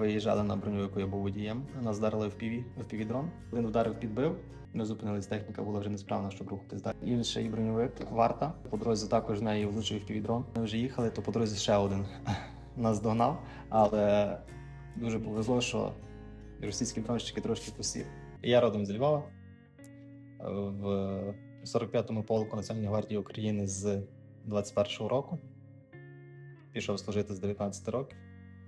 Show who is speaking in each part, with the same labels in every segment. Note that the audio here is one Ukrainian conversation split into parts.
Speaker 1: Виїжджали на броню, яку я був водієм. Нас вдарили в піві, в півідрон. Один вдарив, підбив. Ми зупинились, техніка була вже несправна, щоб рухатись далі. Інший броньовик, варта. По дорозі також неї влучив півідрон. Ми вже їхали, то по дорозі ще один нас догнав, але дуже повезло, що російські дронщики трошки посів. Я родом з Львова в 45-му полку Національної гвардії України з 21-го року. Пішов служити з 19 років,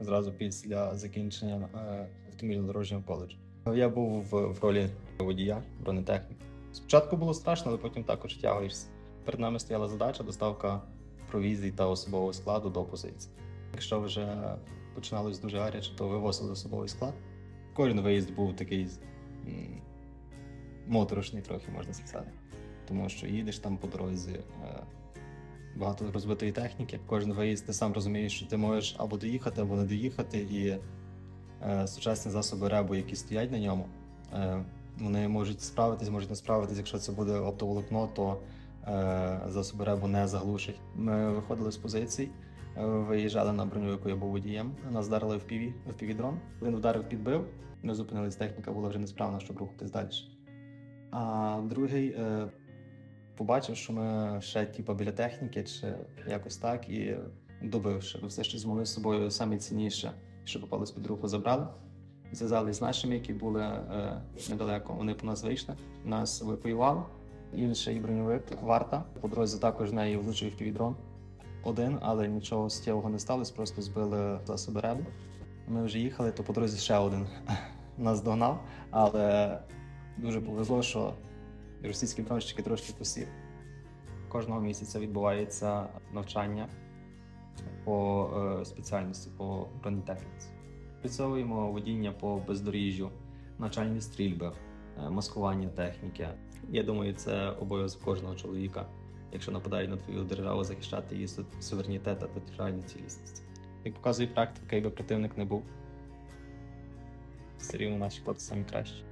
Speaker 1: зразу після закінчення е, автомобільно-дорожнього коледжу. Я був в, ролі водія, бронетехніка. Спочатку було страшно, але потім також втягуєшся. Перед нами стояла задача доставка провізій та особового складу до позиції. Якщо вже починалось дуже гаряче, то вивозили особовий склад. Кожен виїзд був такий моторошний, трохи можна сказати. Тому що їдеш там по дорозі, е, багато розбитої техніки. Кожен виїзд ти сам розумієш, що ти можеш або доїхати, або не доїхати. І е, сучасні засоби ребу, які стоять на ньому, е, вони можуть справитись, можуть не справитись. Якщо це буде оптоволокно, то е, засоби ребу не заглушать. Ми виходили з позицій. е, Виїжджали на броню, яку я був водієм. Нас вдарили в піві, в півідрон. Один вдарив, підбив. Ми зупинились, техніка була вже несправна, щоб рухатись далі. А другий е, побачив, що ми ще типу, біля техніки, чи якось так, і добивши все, що змогли з собою саме цінніше, що попали з-під руку, забрали. Зв'язались з нашими, які були е, недалеко. Вони по нас вийшли, нас евакуювали. Інший броньовик, варта. По дорозі також в неї влучив в півідрон. Один, але нічого суттєвого не сталося, просто збили засоби ребу. Ми вже їхали, то по дорозі ще один нас догнав, але дуже повезло, що російські дронщики трошки посів. Кожного місяця відбувається навчання по е, спеціальності по бронетехніці. Працьовуємо водіння по бездоріжжю, навчальні стрільби, е, маскування техніки. Я думаю, це обов'язок кожного чоловіка, якщо нападають на твою державу, захищати її суверенітет та територіальну цілісність. Як показує практика, якби противник не був, все рівно наші хлопці самі кращі.